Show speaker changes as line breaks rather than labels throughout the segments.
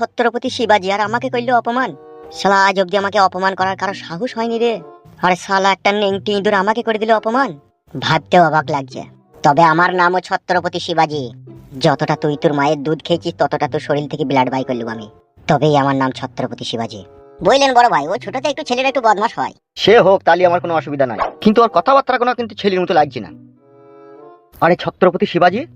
ছত্রপতি শিবাজি, আর আমাকে কইলো অপমান? শালা, আজ অব্দি আমাকে অপমান করার কারও সাহস হয়নি রে। আরে শালা, একটা নেংটি ইঁদুর আমাকে করে দিল অপমান? ভাবতেও অবাক লাগছে। তবে আমার নামও ছত্রপতি শিবাজি। যতটা তুই তোর মায়ের দুধ খেয়েছিস, ততটা তোর শরীর থেকে ব্লাড বাই করলুম আমি। তবেই আমার নাম ছত্রপতি শিবাজি। বললেন বড় ভাই, ও ছোটতে একটু ছেলেরা একটু বদমাস হয়।
সে হোক, তাহলে আমার কোনো অসুবিধা নাই। কিন্তু ওর কথাবার্তা কোনো কিন্তু ছেলের মতো লাগছে না। আরে ছত্রপতি শিবাজি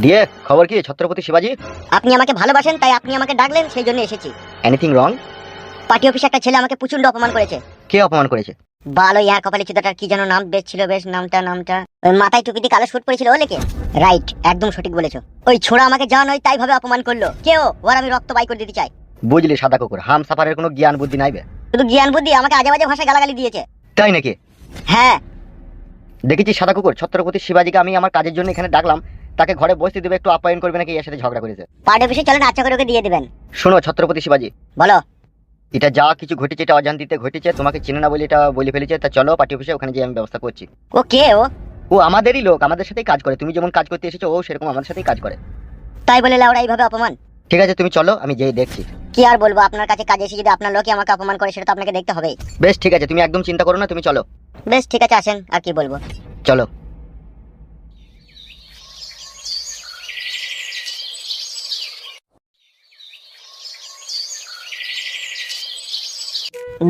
দিয়ে খবর কি ছত্রপতি শিবাজি?
আপনি আমাকে ভালোবাসেন তাই আপনি আমাকে ডাকলেন সেই জন্য এসেছি।
এনিথিং রং
পার্টি অফিসে একটা ছেলে আমাকে প্রচণ্ড অপমান করেছে।
কে অপমান করেছে?
বালো ইয়ার কপালে চিতাটার কি যেন নাম বেশ ছিল বেশ নামটা নামটা। ওই মাথায় টুপি দিয়ে কালো শুট পড়েছিল ও লেকে রাইট একদম সঠিক বলেছ। ওই ছোড়া আমাকে যা নয় তাই ভাবে অপমান করল। কেউ ওর আমি রক্ত বাই করে দিতে চাই।
বুঝলি সাদা কুকুর হাম সাফারের কোনো জ্ঞান বুদ্ধি নাইবে
শুধু জ্ঞান বুদ্ধি আমাকে আজে বাজে ভাষায় গালাগালি দিয়েছে।
তাই নাকি?
হ্যাঁ।
দেখেছি সাদা কুকুর? ছত্রপতি শিবাজিকে আমি আমার কাজের জন্য এখানে ডাকলাম। তাকে ঘরে বসতে দেবে একটু আপ্যায়ন করবে নাকি এর সাথে ঝগড়া করেছে।
পার্টি অফিসে চলেন আচ্ছা করে ওকে দিয়ে দিবেন।
শোনো ছত্রপতি শিবাজি।
বলো।
এটা যা কিছু ঘটেছে এটা অজান্তিতে ঘটেছে তোমাকে চেনে না বলে এটা বলে ফেলেছে তা চলো পার্টি অফিসে ওখানে যে আমি ব্যবস্থা করছি।
ও কে ও?
ও আমাদেরই লোক আমাদের সাথেই কাজ করে। তুমি যেমন কাজ করতে এসেছ ও সেরকম আমাদের সাথেই কাজ করে।
তাই বলে লাউড়া এইভাবে অপমান?
ঠিক আছে তুমি চলো আমি যেই দেখছি।
কি আর বলব আপনার কাছে কাজে এসে যদি আপনার লোকই আমাকে অপমান করে সেটা তো আপনাকে দেখতে হবে
বেশ ঠিক আছে তুমি একদম চিন্তা করো না তুমি চলো।
বেশ ঠিক আছে আসেন আর কি বলব।
চলো।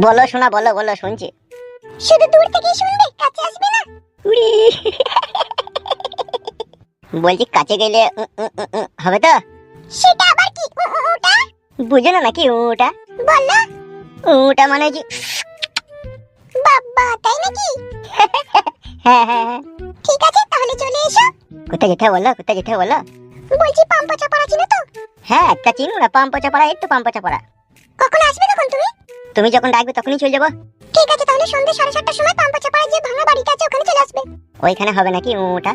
বলো শোনা, বলো বলো, শুনছি। শুধু দূর থেকে শুনবে কাছে আসবে না। উড়ি। বলছি কাছে গেলে হবে তো? সেটা আবার কি? ওটা? বুঝো না নাকি ওটা? বলো। ওটা মানে কি? বাবা, তাই নাকি? হ্যাঁ হ্যাঁ হ্যাঁ। ঠিক আছে, তাহলে চলে এসো। কোথায় যেতে বলো, কোথায় যেতে বলো? বলছি পাম্পা চাপাড়া চিনো তো? হ্যাঁ একটা চিনো না পাম্পা চাপাড়া একটু পাম্পা চাপাড়া কখন আসবে তখন তুমি? তুমি যখন ডাকবে তখনই চলে যাব। ঠিক আছে তাহলে সন্ধ্যে সাড়ে সাতটার সময় পাম্পা চাপাড়া যে ভাঙা বাড়িটা আছে ওখানে চলে আসবে। ওইখানে হবে নাকি ওটা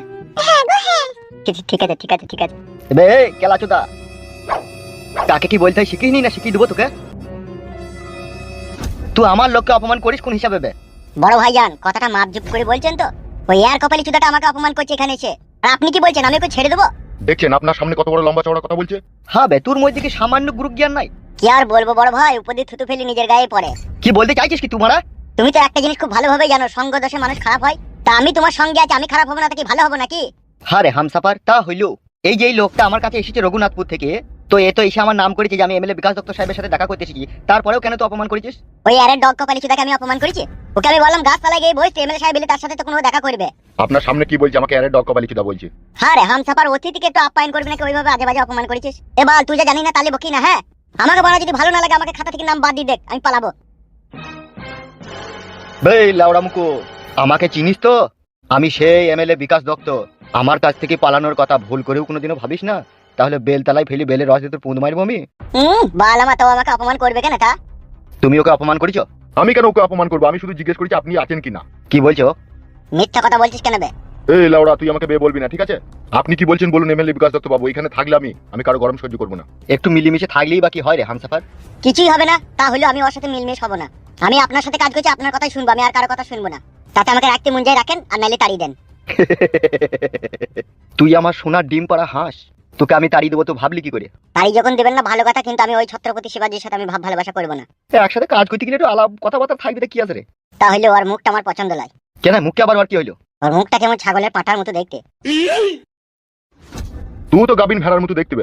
হ্যাঁ গো হ্যাঁ। ঠিক আছে ঠিক আছে ঠিক আছে
এবে এই কেলাচোদা। কাকে কি বলতে শিখিয়ে নি না শিখিয়ে দেবো তোকে? তুই আমার লোককে অপমান করিস কোন হিসাবে বে?
বড় ভাইজান কথাটা মাপজুপ করে বলছেন তো? ওই এয়ার কপালি চুদাটা আমাকে অপমান করছে এখানে এসে। আর আপনি কি বলছেন আমি ওকে ছেড়ে দেবো?
দেখছেন আপনার সামনে কত বড় লম্বা চওড়া কথা বলছে?
হ্যাঁ বে তোর মধ্যে কি সামান্য গুরু জ্ঞান নাই?
কি আর বলব বড় ভাই? উপদি থুতু ফেলি নিজের গায়ে পড়ে।
কি বলতে চাইছিস কি তোমারা
তুমি তো একটা জিনিস খুব ভালোভাবে জানো সঙ্গ দোষে মানুষ খারাপ হয়। তা আমি তোমার সঙ্গে আছি আমি খারাপ হব না তা কি ভালো হব নাকি?
হ্যাঁ রে হামসাফার তা হইল। এই যে এই লোকটা আমার কাছে এসেছে রঘুনাথপুর থেকে তো এ তো এসে আমার নাম করেছে যে আমি এমএলএ বিকাশ দত্ত সাহেবের সাথে দেখা করতে এসেছি। তারপরেও কেন তো অপমান করেছিস?
ওই এয়ারের ডগ কপালি চুদাকে আমি অপমান করেছি? ওকে আমি বললাম গাছতলায় গিয়ে বসতে এমএলএ সাহেব এলে তার সাথে তো কোনো দেখা করবে।
আপনার সামনে কি বলছে? আমাকে আরে ডগ কপালি চুদা বলছে।
হ্যাঁ রে হাম সাপার অতিথিকে একটু আপ্যায়ন করবি নাকি? ওইভাবে আজে বাজে অপমান করেছিস? এবার তুই যা জানি না তাহলে বকি না হ্যাঁ? আমাকে বলা যদি ভালো না লাগে আমাকে খাতা থেকে নাম বাদ দিয়ে দেখ আমি পালাবো।
বেই লাউড়া মুকু আমাকে চিনিস তো? আমি সেই এমএলএ বিকাশ দত্ত। আমার কাছ থেকে পালানোর কথা ভুল করেও কোনোদিনও ভাবিস না? তাহলে বেল বেলতলায় ফেলি বেলের রস দিয়ে তোর পুঁদ মারবো আমি।
হুম বালামা তো আমাকে অপমান করবে কেন তা?
তুমি ওকে অপমান করেছ?
আমি কেন ওকে অপমান করব? আমি শুধু জিজ্ঞেস করেছি আপনি আছেন কিনা?
কি বলছো?
মিথ্যা কথা বলছিস কেন বে?
এই লাউড়া তুই আমাকে বে বলবি না ঠিক আছে? আপনি কি বলছেন বলুন এমএলএ বিকাশ দত্ত বাবু এখানে থাকলে আমি আমি কারও গরম সহ্য করব না।
একটু মিলিমিশে থাকলেই বাকি হয় রে হামসাফার?
কিছুই হবে না তাহলে আমি ওর সাথে মিলমিশ হব না। আমি আপনার সাথে কাজ করছি আপনার কথাই শুনব আমি আর কারও কথা শুনব না। তাতে আমাকে রাখতে মন যায় রাখেন আর নাইলে তাড়িয়ে দেন।
তুই আমার সোনার ডিম পাড়া হাঁস তোকে আমি তাড়িয়ে দেবো তো ভাবলি কি করে?
তাড়ি যখন দেবেন না ভালো কথা কিন্তু আমি ওই ছত্রপতি শিবাজির সাথে আমি ভাব ভালোবাসা করব না।
একসাথে কাজ করতে গেলে একটু আলাপ কথাবার্তা থাকবে তা কি আছে রে?
তাহলে ওর মুখটা আমার পছন্দ লাগে
কেন মুখে আবার আর কি হইল?
ওর মুখটা কেমন ছাগলের পাঠার মতো দেখতে।
তুই তো গাবিন ভেড়ার মতো দেখতে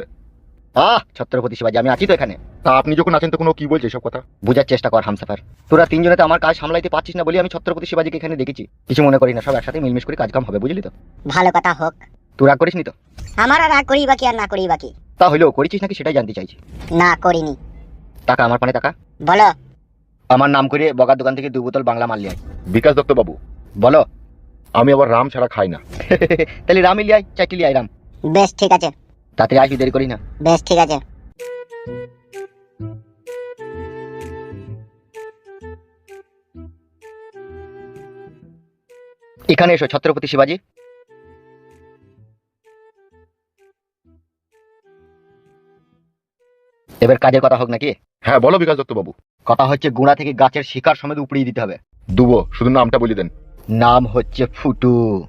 আহ ছত্রপতি শিবাজি আমি আছি তো এখানে।
তা আপনি যখন আছেন তখন ও কি বলছে সব কথা?
বোঝার চেষ্টা কর হামসাফার। তোরা তিনজনে তো আমার কাজ সামলাইতে পারছিস না বলে আমি ছত্রপতি শিবাজিকে এখানে দেখেছি। কিছু মনে করি না সব একসাথে মিলমিশ করে কাজ কাম হবে বুঝলি তো?
ভালো কথা হোক।
তুই রাগ করিস নি তো?
আমার আর রাগ করি বাকি আর না করি বাকি
তা হইলেও করেছিস নাকি সেটাই জানতে চাইছি।
না করিনি।
টাকা আমার পানে টাকা?
বলো।
আমার নাম করে বগার দোকান থেকে দু বোতল বাংলা মাল লিয়াই
বিকাশ দত্ত বাবু।
বলো।
আমি আবার রাম ছাড়া খাই না।
তাহলে রামই লিয়াই চাইটি লিয়াই রাম।
বেশ ঠিক আছে।
তাতে আসবি দেরি করি না।
বেশ ঠিক আছে।
এখানে এসো ছত্রপতি শিবাজি। এবার কাজের কথা হোক নাকি?
হ্যাঁ বলো বিকাশ দত্ত বাবু।
কথা হচ্ছে গুড়া থেকে গাছের শিকার সমেত উপড়িয়ে দিতে হবে।
দুবো শুধু নামটা বলে দেন।
নাম হচ্ছে ফুটু।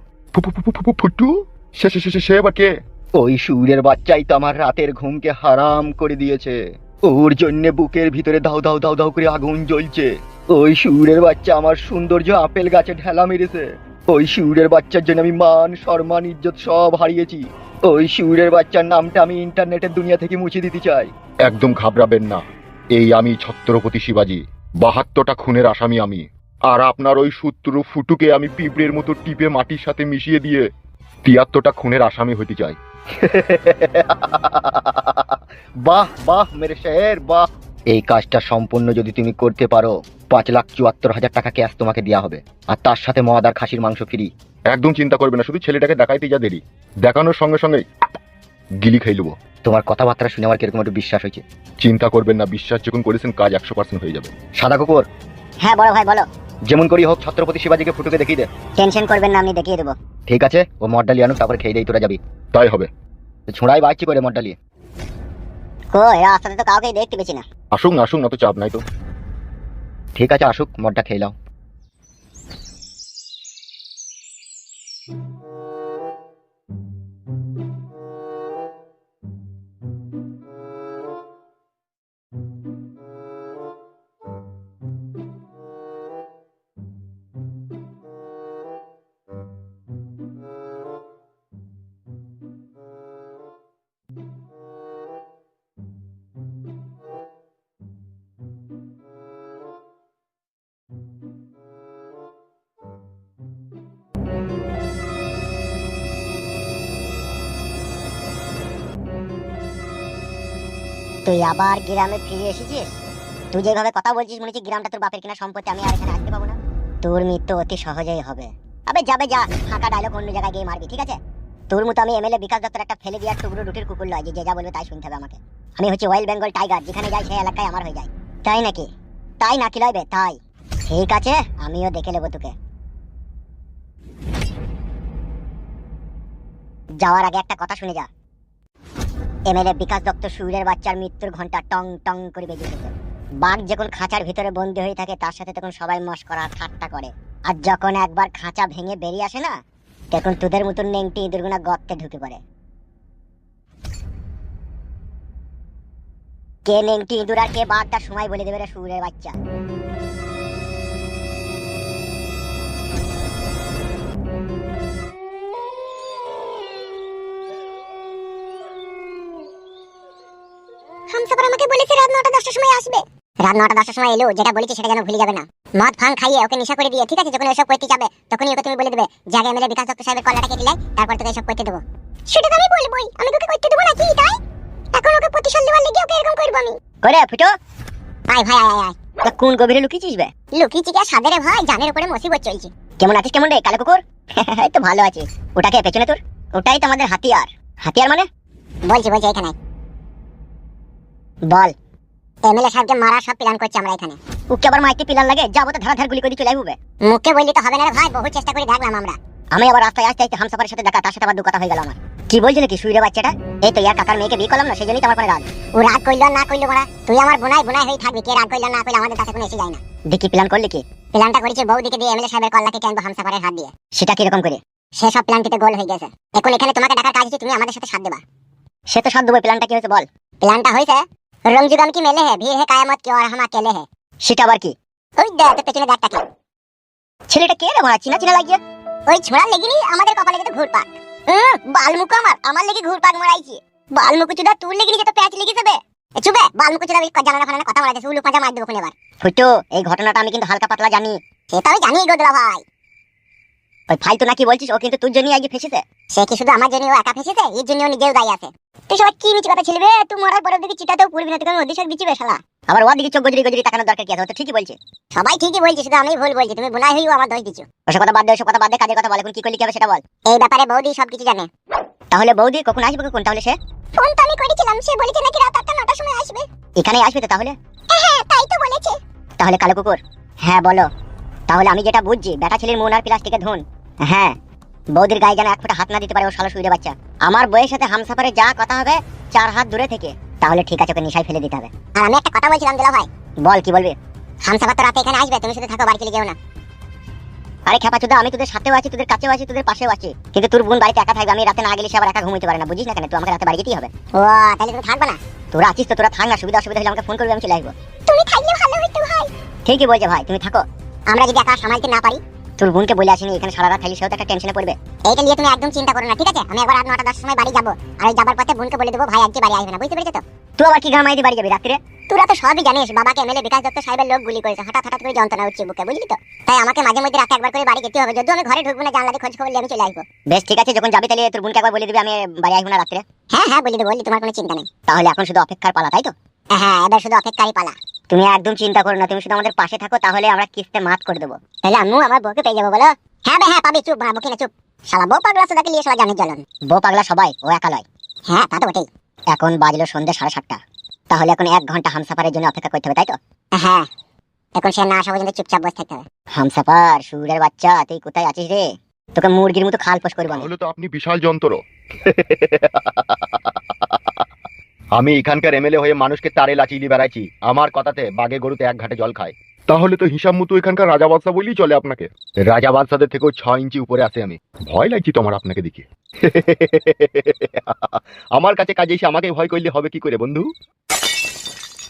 ফুটু? সে সে- সে সে- সে কে?
ওই সুরের বাচ্চাই তো আমার রাতের ঘুমকে হারাম করে দিয়েছে। ওর জন্যে বুকের ভিতরে দাও দাও দাও দাও করে আগুন জ্বলছে। ওই সুরের বাচ্চা আমার সৌন্দর্য আপেল গাছে ঢেলা মেরেছে। ওই সুরের বাচ্চার জন্য আমি মান সম্মান ইজ্জত সব হারিয়েছি। ওই সুরের বাচ্চার নামটা আমি ইন্টারনেটের দুনিয়া থেকে মুছে দিতে চাই।
একদম ঘাবড়াবেন না। এই আমি ছত্রপতি শিবাজি। বাহাত্তরটা খুনের আসামি আমি। আর আপনার ওই সূত্র ফুটুকে আমি পিঁপড়ের মতো টিপে মাটির সাথে মিশিয়ে দিয়ে তিয়াত্তরটা খুনের আসামি হতে চাই।
বাহ বাহ মেরে শের বাহ। এই কাজটা সম্পূর্ণ যদি তুমি করতে পারো পাঁচ লাখ চুয়াত্তর হাজার টাকা ক্যাশ তোমাকে দেওয়া হবে। আর তার সাথে মদ আর খাসির মাংস ফ্রি
একদম চিন্তা করবে না শুধু ছেলেটাকে দেখাইতে যা দেরি। দেখানোর সঙ্গে সঙ্গে গিলি খাই নেব
তোমার কথাবার্তা শুনে আমার কীরকম একটু বিশ্বাস হয়েছে?
চিন্তা করবেন না বিশ্বাস যখন করেছেন কাজ একশো পার্সেন্ট হয়ে যাবে।
সাদা কুকুর।
হ্যাঁ বড় ভাই বলো।
যেমন করি হোক ছত্রপতি শিবাজিকে ফুটুকে দেখিয়ে দে।
টেনশন করবেন না আমি দেখিয়ে দেবো।
ঠিক আছে ও মডালি ডালি আনুক তারপরে খেয়ে দেই তোরা যাবি।
তাই হবে।
ছোঁড়াই বাড়ছি করে মডালি ডালিয়ে
কই রাস্তাতে তো কাউকে দেখতে পেছি না।
আসুক না আসুক না তো চাপ নাই তো।
ঠিক আছে আসুক মদটা খেয়ে নাও।
তুই আবার গ্রামে ফিরে এসেছিস? তুই যেভাবে কথা বলছিস মনে হচ্ছে গ্রামটা তোর বাপের কিনা সম্পত্তি, আমি আর এখানে আসতে পাবো না। তোর মৃত্যু অতি সহজেই হবে। আবে যাবে যা, ফাঁকা ডায়লগ অন্য জায়গায় গিয়ে মারবি, ঠিক আছে? তোর মতো আমি এমএলএ বিকাশ দত্তর একটা ফেলে দেওয়ার টুকরো রুটির কুকুর লয় যে যে যা বলবে তাই শুনতে হবে আমাকে। আমি হচ্ছে ওয়েল বেঙ্গল টাইগার যেখানে যাই সেই এলাকায় আমার হয়ে যায়। তাই নাকি? তাই নাকি লয়বে তাই। ঠিক আছে, আমিও দেখে নেব তোকে। যাওয়ার আগে একটা কথা শুনে যা। এমএলএ বিকাশ দত্ত সুরের বাচ্চার মৃত্যুর ঘণ্টা টং টং করে বেজে উঠেছে বাঘ যখন খাঁচার ভিতরে বন্দি হয়ে থাকে, তার সাথে তখন সবাই মস্করা ঠাট্টা করে। আর যখন একবার খাঁচা ভেঙে বেরিয়ে আসে না, তখন তোদের মতন নেংটি ইঁদুরগুনা গর্তে ঢুকে পড়ে। কে নেংটি ইঁদুর আর কে বাঘ তার সময় বলে দেবে রে সুরের বাচ্চা। হামসাফার আমাকে বলেছে রাত নটা দশটার সময় আসবে রাত নটা দশটার সময় এলো যেটা বলেছে সেটা যেন ভুলে যাবে না মদ ফাং খাইয়ে ওকে নেশা করে দিয়ে ঠিক আছে যখন এসব করতে যাবে তখনই ওকে তুমি বলে দেবে এমএলএ বিকাশ দত্ত সাহেবের কলাটা কেটে তারপর তোকে এসব করতে দেবো সেটা তো আমি বলবোই আমি তোকে করতে দেবো নাকি তাই? এখন ওকে প্রতিশোধ দেওয়ার লেগে ওকে এরকম করব আমি। করে ফুটো! আয় ভাই আয় আয়। তা কোন গভীরে লুকিয়েছিস বে? লুকিয়েছি কি? সাদের ভাই জানের উপরে মুসিবত চলছে কেমন আছিস কেমন রে কালো কুকুর? এই তো ভালো আছি। ওটাকে পেছনে তোর? ওটাই তো আমাদের হাতিয়ার। হাতিয়ার মানে? বলছি বলছি এখানে বল। এমএলএ সাহেবকে মারা সব প্ল্যান করছি আমরা এখানে। ওকে আবার মাইতে প্ল্যান লাগে, যাব তো ধারা ধার গুলি করে চলে আসবে মুখে বললি তো হবে না রে ভাই, বহু চেষ্টা করে দেখলাম আমরা। আমি আবার রাস্তায় আসতে আসতে হামসাফারের সাথে দেখা, তার সাথে আবার দু কথা হয়ে গেল আমার। কি বলছিল কি সুইরে বাচ্চাটা? এই তো ইয়ার কাকার মেয়েকে বিয়ে করলাম না, সেই জন্যই তো আমার কোনো রাগ। ও রাগ করল না করল মারা। তুই আমার বোনাই বোনাই হয়ে থাকবি, কে রাগ করল না করলে আমাদের কাছে কোনো এসে যায় না। দেখি প্ল্যান করলি কি? প্ল্যানটা করেছে বৌদিকে দিয়ে এমএলএ সাহেবের কল্লাকে টানবো হামসাফারের হাত দিয়ে। সেটা কীরকম করে? সে সব প্ল্যানটিতে গোল হয়ে গেছে। এখন এখানে তোমাকে ডাকার কাজ হচ্ছে তুমি আমাদের সাথে সাথ দেবা। সে তো সাথ দেবো প্ল্যানটা কি হয়েছে বল? প্ল্যানটা হয়েছে রং কি মেলে হ্যাঁ ভিড় হ্যাঁ কায়ামত কি? আর হাম আকেলে হ্যাঁ সেটা আবার কি? ওই দেখ তোর পেছনে দেখ তাকে। ছেলেটা কে রে ভাড়া? চিনা চিনা লাগিয়ে। ওই ছোড়া লেগিনি আমাদের কপালে তো ঘুরপাক। বালমুকু আমার আমার লেগে ঘুরপাক মারাইছি। বালমুকু চুদা তুই লেগিনি যে তো প্যাচ লেগে যাবে চুবে বালমুকু চুদা জানালা ফানালা কথা মারাইছে উলু পাঁচা মার দেবো এখন এবার। ফুটু এই ঘটনাটা আমি কিন্তু হালকা পাতলা জানি। সেটা আমি জানি গোদলা ভাই ওই ফালতু নাকি বলছিস ও কিন্তু তোর জন্যই আজকে ফেসেছে। সে কি শুধু আমার জন্য ও একা ফেসেছে? এর জন্য ও নিজেও দায়ী আছে। তুই সবাই কি মিছি কথা ছেলে তুই মরার পরের দিকে চিটাতেও পড়বি না তুই ওর দিকে বিচিবে শালা? আবার ওর দিকে চোখ গজরি গজরি তাকানোর দরকার কি আছে? ও তো ঠিকই বলছে। সবাই ঠিকই বলছে শুধু আমি ভুল বলছি। তুমি বুনাই হইও আমার দোষ দিচ্ছ ওসব কথা বাদ দে ওসব কথা বাদ দে কাজের কথা বল এখন কি করলি কি হবে সেটা বল। এই ব্যাপারে বৌদি সবকিছু জানে। তাহলে বৌদি কখন আসবে কখন? তাহলে সে? ফোন তো আমি করেছিলাম সে বলেছে নাকি রাত আটটা নটার সময় আসবে। এখানে আসবে তো তাহলে? হ্যাঁ তাই তো বলেছে। তাহলে কালো কুকুর হ্যাঁ বলো। তাহলে আমি যেটা বুঝছি বেটা ছেলের মন আর প্লাস্টিকের ধুন। হ্যাঁ। বৌদির গায়ে যেন এক ফোঁটা হাত না দিতে পারে ও শালো শুয়ে বাচ্চা। আমার বইয়ের সাথে হামসাফারে যা কথা হবে চার হাত দূরে থেকে তাহলে ঠিক আছে ওকে নিশায় ফেলে দিতে হবে। আর আমি একটা কথা বলছিলাম দিলা ভাই। বল কি বলবি? হামসাফার তো রাতে এখানে আসবে তুমি শুধু থাকো বাড়ি চলে যেও না। আরে খেপা চোদা আমি তোদের সাথেও আছি তোদের কাছেও আছি তোদের পাশেও আছি। কিন্তু তোর বোন বাড়িতে একা থাকবে আমি রাতে না গেলে সে আবার একা ঘুমাইতে পারে না বুঝিস না কেন? তুই আমাকে রাতে বাড়ি যেতেই হবে। ও তাহলে তুই থাকবে না। তোরা আছিস তো তোরা থাক না সুবিধা অসুবিধা হলে আমাকে ফোন করবি আমি চলে আসব। তুমি থাকলে ভালো হইতো ভাই। ঠিকই বলছে ভাই তুমি থাকো। আমরা যদি একা সামালতে না পারি তোর বোনকে বলে আসিনি এখানে সারা রাত থাকলে সেও তো একটা টেনশনে পড়বে। এইটা নিয়ে তুমি একদম চিন্তা করো না ঠিক আছে? আমি একবার রাত নটা দশটার সময় বাড়ি যাব। আর ওই যাবার পথে বোনকে বলে দেবো ভাই আজকে বাড়ি আসবে না বুঝতে পেরেছ তো? তুই আবার কি দিয়ে বাড়ি যাবি রাত্রে? তোরা তো সবই জানিস বাবাকে এমএলএ বিকাশ দত্ত সাহেবের লোক গুলি করেছে হঠাৎ হঠাৎ করে যন্ত্রণা উঠছে বুকে বুঝলি তো? তাই আমাকে মাঝে মধ্যে রাতে একবার করে বাড়ি যেতে হবে যদি আমি ঘরে ঢুকবো না জানলাতে খোঁজ খবর নিয়ে আমি চলে আসব। বেশ ঠিক আছে যখন যাবি তাহলে তোর বোনকে একবার বলে দিবি আমি বাড়ি আসব না রাত্রে। হ্যাঁ হ্যাঁ বলে দেবো বললি তোমার কোনো চিন্তা নেই। তাহলে এখন শুধু অপেক্ষার পালা তাই তো? হ্যাঁ এবার শুধু অপেক্ষারই পালা। তুমি একদম চিন্তা করো না, তুমি শুধু আমাদের পাশে থাকো, তাহলে আমরা কিস্তে মাত করে দেবো। তাহলে আমিও আমার বউকে পেয়ে যাব, বলো? হ্যাঁ হ্যাঁ পাবি, চুপ বাবু কিনা চুপ। শালা বউ পাগলা, সাদাকে নিয়ে সবাই জানিস জ্বলন। বউ পাগলা সবাই, ও একা লয়। হ্যাঁ তা তো বটেই। এখন বাজলো সন্ধ্যে সাড়ে সাতটা। তাহলে এখন এক ঘণ্টা হামসাফারের জন্য অপেক্ষা করতে হবে, তাই তো? হ্যাঁ। এখন সে না আসা পর্যন্ত চুপচাপ বসে থাকতে হবে। হামসাফার, সুরের বাচ্চা, তুই কোথায় আছিস রে? তোকে মুরগির মতো খাল পোষ করব
তাহলে তো আপনি বিশাল যন্ত্র।
আমি এখানকার এমএলএ হয়ে মানুষকে তারে লাচিয়ে বেড়াইছি। আমার কথাতে বাগে গরুতে এক ঘাটে জল খায়।
তাহলে তো হিসাব মতো এখানকার রাজা বাদশা বলেই চলে আপনাকে।
রাজা বাদশাদের থেকেও ছ ইঞ্চি উপরে আসে আমি।
ভয় লাগছি তোমার আপনাকে দেখে।
আমার কাছে কাজে এসে আমাকে ভয় করলে হবে কি করে বন্ধু?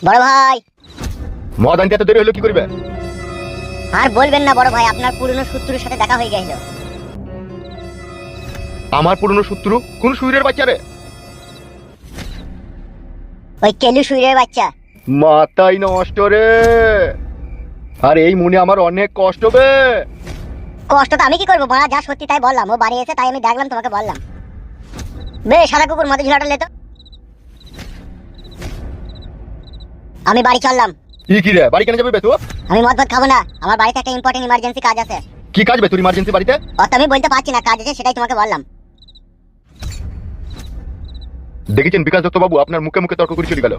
বড় ভাই!
মদ আনতে এত দেরি হলো কি করবে?
আর বলবেন না বড় ভাই আপনার পুরনো শত্রুর সাথে দেখা হয়ে গেছিল
আমার পুরনো শত্রু কোন সুইরের বাচ্চা রে
ওই কেলু সুইরের বাচ্চা।
মাথাই নষ্ট রে। আর এই মনে আমার অনেক কষ্ট বে।
কষ্ট তো আমি কি করব? বড়া যা সত্যি তাই বললাম। ও বাড়ি এসে তাই আমি দেখলাম তোমাকে বললাম। বে সাদা কুকুর মধ্যে ঝুলাটা লেতো আমি বাড়ি চললাম।
ই কি রে বাড়ি কেন যাবে বে তুই?
আমি মদ ভাত খাব না। আমার বাড়িতে একটা ইম্পর্টেন্ট ইমার্জেন্সি কাজ আছে।
কি কাজ বে তোর ইমার্জেন্সি বাড়িতে?
অত আমি বলতে পারছি না কাজ আছে সেটাই তোমাকে বললাম।
দেখেছেন বিকাশ দত্ত বাবু আপনার মুখে মুখে তর্ক করে চলে গেল।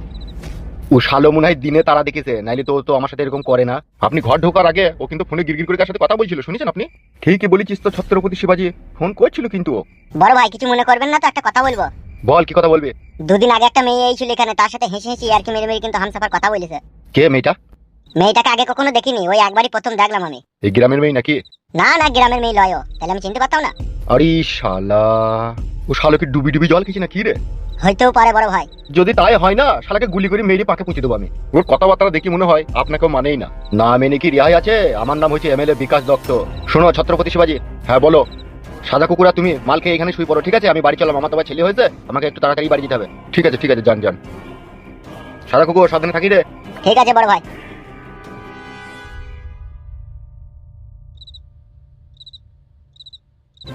ও শালো মনে হয় দিনে তারা দেখেছে নাইলে তো তো আমার সাথে এরকম করে না।
আপনি ঘর ঢোকার আগে ও কিন্তু ফোনে গিরগির করে তার সাথে কথা বলছিল শুনেছেন আপনি? ঠিকই বলেছিস তো ছত্রপতি শিবাজি ফোন করছিল কিন্তু ও।
বড় ভাই কিছু মনে করবেন না তো একটা কথা বলব।
বল কি কথা বলবি?
দুদিন আগে একটা মেয়ে এই ছিল এখানে তার সাথে হেসে হেসে আর কি মেরে মেরে কিন্তু হামসাফার কথা বলেছে।
কে মেয়েটা?
মেয়েটাকে আগে কখনো দেখিনি ওই একবারই প্রথম দেখলাম আমি।
এই গ্রামের মেয়ে নাকি?
না না গ্রামের মেয়ে লয় ও। তাহলে আমি চিনতে পারতাম না।
আরে শালা
ও শালোকে ডুবি ডুবি জল খেয়েছি না কি রে?
হইতেও পারে বড় ভাই।
যদি তাই হয় না শালাকে গুলি করে মেরে পাকে পুঁছে দেবো আমি।
ওর কথাবার্তা দেখি মনে হয় আপনাকেও মানেই না।
না মেনে কি রেহাই আছে? আমার নাম হচ্ছে এমএলএ বিকাশ দত্ত। শোনো ছত্রপতি শিবাজি
হ্যাঁ বলো।
সাদা কুকুরা তুমি মাল খেয়ে এখানে শুয়ে পড়ো ঠিক আছে? আমি বাড়ি চলাম আমার তো ছেলে হয়েছে আমাকে একটু তাড়াতাড়ি বাড়ি যেতে হবে।
ঠিক আছে ঠিক আছে যান যান।
সাদা কুকুর সাবধানে থাকি রে।
ঠিক আছে বড় ভাই।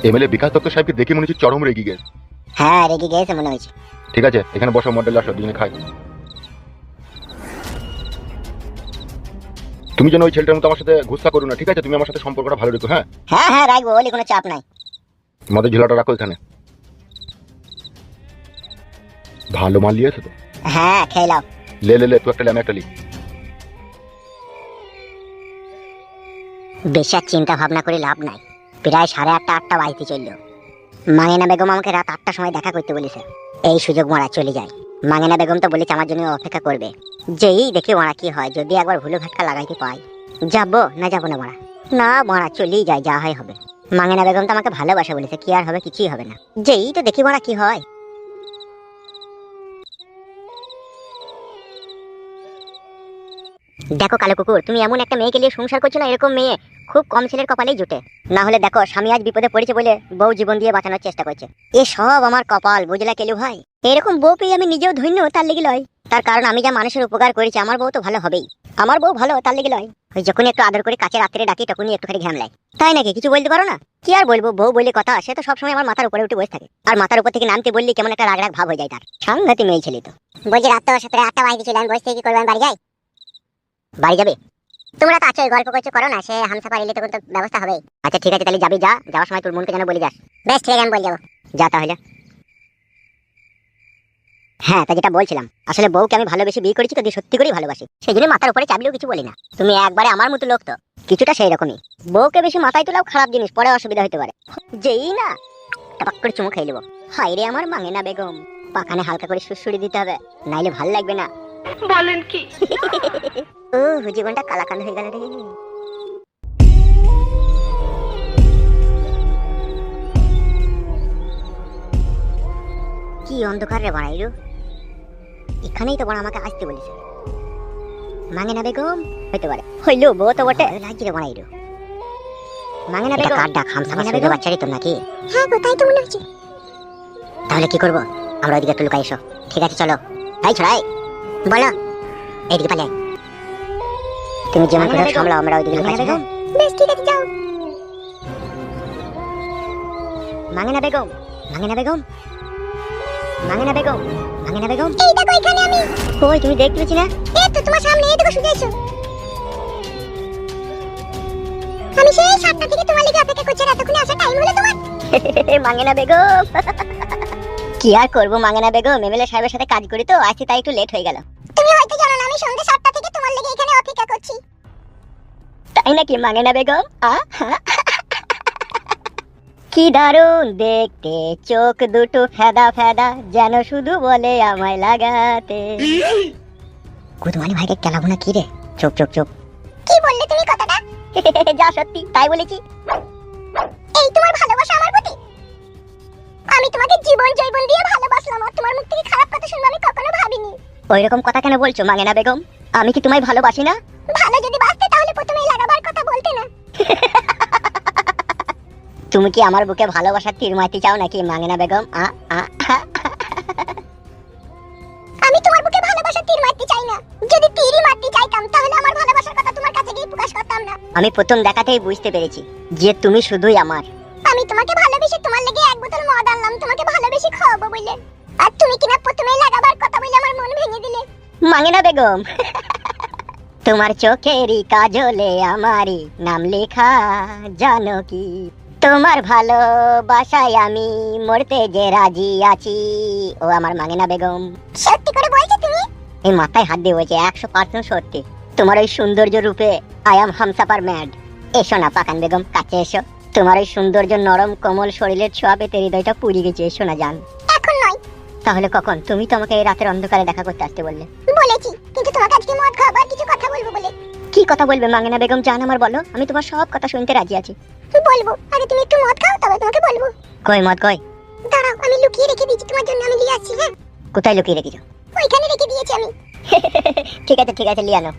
এমএলএ বিকাশ দত্ত সাহেবকে দেখে মনে হচ্ছে চরম রেগে গেছে।
হ্যাঁ রেগে গেছে মনে হয়েছে
ঠিক আছে এখানে বসো মডেল আসো দুজনে খাই। তুমি যেন ওই ছেলেটার মতো আমার সাথে ঘুষা করো না ঠিক আছে? তুমি আমার সাথে সম্পর্কটা ভালো রেখো হ্যাঁ?
হ্যাঁ হ্যাঁ রাখব ওলি কোনো চাপ নাই।
মদের ঝোলাটা রাখো এখানে। ভালো মাল নিয়েছে তো।
হ্যাঁ খেয়ে নাও।
লে লে লে তুই একটা লে আমি একটা লি।
বেশি চিন্তা ভাবনা করে লাভ নাই। প্রায় সাড়ে আটটা আটটা বাড়িতে চলল। মাঙ্গেনা বেগম আমাকে রাত আটটার সময় দেখা করতে বলেছে। এই সুযোগ মারা চলে যায়। মাঙ্গেনা বেগম তো বলেছে আমার জন্য অপেক্ষা করবে। যেই দেখি মারা কি হয়, যদি একবার ভুলো ভাটকা লাগাইতে পাই। যাব না যাব না মারা। না, মারা চলেই যায়, যা হয় হবে। মাঙ্গেনা বেগম তো আমাকে ভালোবাসা বলেছে, কি আর হবে, কিছুই হবে না। যেই তো দেখি মারা কি হয়। দেখো কালো কুকুর, তুমি এমন একটা মেয়েকে নিয়ে সংসার করছ না? এরকম মেয়ে খুব কম ছেলের কপালেই জুটে। না হলে দেখো স্বামী আজ বিপদে পড়েছে বলে বউ জীবন দিয়ে বাঁচানোর চেষ্টা করছে। এ সব আমার কপাল বুঝলা কেলু ভাই? এরকম বউ পেয়ে আমি নিজেও ধন্য তার লেগে লয়। তার কারণ আমি যা মানুষের উপকার করেছি আমার বউ তো ভালো হবেই। আমার বউ ভালো তার লেগে লয়। ওই যখনই একটু আদর করে কাছে রাত্রে ডাকি তখনই একটুখানি ঘ্যাম তাই নাকি? কিছু বলতে পারো না? কি আর বলব? বউ বলে কথা সে তো সবসময় আমার মাথার উপরে উঠে বসে থাকে। আর মাথার উপর থেকে নামতে বললি কেমন একটা রাগ রাগ ভাব হয়ে যায় তার। সাংঘাতি মেয়ে ছেলে তো। বলছি রাত তো সাথে আটটা আমি বসে থেকে কি করব আমি বাড়ি যাই? বাড়ি যাবে? তোমরা তো আছো গল্প করছ করো না সে হামসাফার এলে তখন তো ব্যবস্থা হবে আচ্ছা ঠিক আছে তাহলে যাবি যা যাওয়ার সময় তোর মনকে যেন বলে যাস। বেশ ঠিক আছে আমি বলে যাব। যা তাহলে। হ্যাঁ তা যেটা বলছিলাম আসলে বউকে আমি ভালোবেসে বিয়ে করেছি তো সত্যি করেই ভালোবাসি। সেই জন্য মাথার উপরে চাবলেও কিছু বলি না। তুমি একবারে আমার মতো লোক তো কিছুটা সেই রকমই বউকে বেশি মাথায় তোলাও খারাপ জিনিস পরে অসুবিধা হতে পারে। যেই না টপাক করে চুমু খাই নেব। হাই রে আমার মাঙে না বেগম। পাখানে হালকা করে সুড়সুড়ি দিতে হবে নাইলে ভালো লাগবে না।
বলেন কি?
ও জীবনটা কালাকান হয়ে গেল রে। কি অন্ধকার রে বাড়াইলু এখানেই তো বড় আমাকে আসতে বলেছে। মাঙে না বেগম? হইতে পারে। হইল বউ তো বটে। লাগি রে বাড়াইলু না বেগম? কাটা ডাক? হামসা না বেগম? বাচ্চারি তো নাকি? হ্যাঁ গো তাই তো মনে হচ্ছে। তাহলে কি করব? আমরা ওইদিকে একটু লুকাই এসো। ঠিক আছে চলো। তাই ছড়াই। বলো এইদিকে আয়। তুমি যেমন করে সামলাও আমরা ওইদিকে বেশ ঠিক আছে যাও। মাঙে না বেগম মাঙে না বেগম মাঙে না বেগম মাঙে না বেগম। এই দেখো এখানে আমি। কই তুমি দেখতে পেছি না? এই তো তোমার সামনে এই দেখো শুধু এসো। আমি সেই সাতটা থেকে তোমার লেগে অপেক্ষা করছি এতক্ষণে আসার টাইম হলো তোমার। মাঙে না বেগম। কি আর করব মাঙে না বেগম এমএলএ সাহেবের সাথে কাজ করি তো আজকে তাই একটু লেট হয়ে গেল। আমি সন্ধ্যে সাতটা থেকে তোমার লেগে এখানে অপেক্ষা করছি। তাই নাকি মাঙে না বেগম? আ কি দারুণ দেখতে চোখ দুটো ফেদা ফেদা যেন শুধু বলে আমায় লাগাতে। কুদমানি ভাইকে কেলাবো না কি রে? চুপ চুপ চুপ কি বললে তুমি কথাটা? যা সত্যি তাই বলেছি। এই তোমার ভালোবাসা আমার প্রতি? আমি তোমাকে জীবন জৈবন দিয়ে ভালোবাসলাম আর তোমার মুখ থেকে খারাপ কথা শুনব আমি কখনো ভাবিনি। ওই রকম কথা কেন বলছো মাঙ্গেনা বেগম? আমি কি তোমায় ভালোবাসি না? ভালো যদি বাসতে তাহলে প্রথমেই লাগাবার কথা বলতে না। তুমি কি আমার বুকে ভালোবাসার তীর মারতে চাও নাকি মাঙ্গেনা বেগম? আ আ। আমি তোমার বুকে ভালোবাসার তীর মারতে চাই না। যদি তীরই মারতে চাইতাম তাহলে আমার ভালোবাসার কথা তোমার কাছে গিয়ে প্রকাশ করতাম না। আমি প্রথম দেখাতেই বুঝতে পেরেছি যে তুমি শুধুই আমার। আমি তোমাকে ভালোবেসে তোমার লেগে এক বোতল মদ আনলাম তোমাকে ভালোবেসে খাওয়াবো বলে। তুমি কিনা প্রথমেই লাগাবার কথা বলে আমার মন ভেঙে দিলে। মাঙ্গেনা বেগম। তোমার চোখেরই কাজলে আমারই নাম লেখা জানো কি তোমার ভালোবাসায় আমি মরতে যে রাজি আছি ও আমার মাঙ্গেনা বেগম। সত্যি করে বলছো তুমি? এই মাথায় হাত দিয়ে বলছে একশো পার্সেন্ট সত্যি। তোমার ওই সৌন্দর্য রূপে আই এম হামসাপার ম্যাড এসো না পাকান বেগম কাছে এসো। তোমার ওই সৌন্দর্য নরম কোমল শরীরের ছোঁয়া পেতে হৃদয়টা পুড়িয়ে গেছে এসো না জান তাহলে কখন? তুমি তো আমাকে এই রাতের অন্ধকারে দেখা করতে আসতে বললে। বলেছি কিন্তু তোমাকে আজকে মদ খাবার কিছু কথা বলব বলে। কি কথা বলবে মাঙ্গেনা বেগম? জান আমার বলো। আমি তোমার সব কথা শুনতে রাজি আছি। বলব। আগে তুমি একটু মদ খাও তবে তোমাকে বলব। কই মদ কই? দাঁড়াও আমি লুকিয়ে রেখে দিয়েছি তোমার জন্য আমি নিয়ে আসছি হ্যাঁ? কোথায় লুকিয়ে রেখেছো? ওইখানে রেখে দিয়েছি আমি। ঠিক আছে ঠিক আছে লিয়ানো